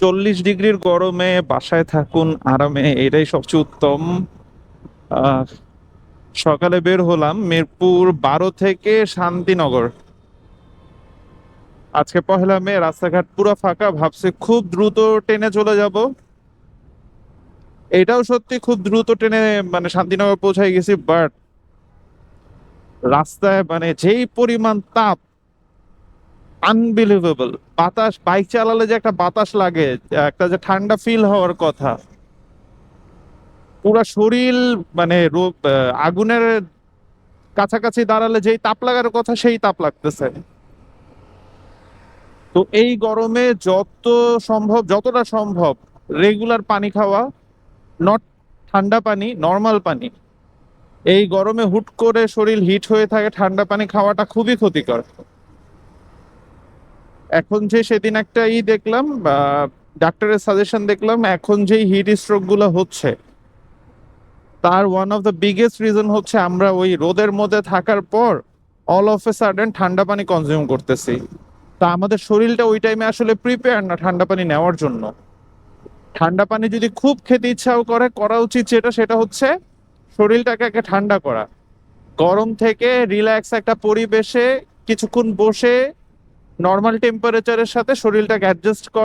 চল্লিশ ডিগ্রির গরমে বাসায় থাকুন, আরামে, এটাই সবচেয়ে উত্তম। সকালে বের হলাম মিরপুর বারো থেকে শান্তিনগর। আজকে পহেলা মে, রাস্তাঘাট পুরো ফাঁকা, ভাবছি খুব দ্রুত ট্রেনে চলে যাব। এটাও সত্যি খুব দ্রুত ট্রেনে মানে শান্তিনগর পৌঁছায় গেছি বাট রাস্তায় মানে যেই পরিমাণ তাপ আনবিলিভেবল বাতাস বাইক চালালে যে একটা বাতাস লাগে, একটা যে ঠান্ডা ফিল হওয়ার কথা। পুরা শরীর মানে আগুনের কাছাকাছি দাঁড়ালে যেই তাপ লাগার কথা, সেই তাপ লাগতেছে। তো এই গরমে যত সম্ভব, যতটা সম্ভব রেগুলার পানি খাওয়া নট ঠান্ডা পানি নর্মাল পানি। এই গরমে হুট করে শরীর হিট হয়ে থাকে, ঠান্ডা পানি খাওয়াটা খুবই ক্ষতিকর। এখন যে সেদিন একটা ই দেখলাম ডাক্তারের সাজেশন দেখলাম, এখন যেই হিট স্ট্রোকগুলো হচ্ছে, তার one of the biggest reason হচ্ছে আমরা ওই রোদের মধ্যে থাকার পর অল অফ এ সাডেন ঠান্ডা পানি কনজিউম করতেছি। তা আমাদের শরীরটা ওই টাইমে আসলে প্রিপেয়ার না ঠান্ডা পানি নেওয়ার জন্য। ঠান্ডা পানি যদি খুব খেতে ইচ্ছাও করে, করা উচিত যেটা, সেটা হচ্ছে শরীরটাকে একে ঠান্ডা করা। গরম থেকে রিল্যাক্স একটা পরিবেশে কিছুক্ষণ বসে নর্মাল টেম্পারেচারের সাথে শরীরটাকে অ্যাডজাস্ট করা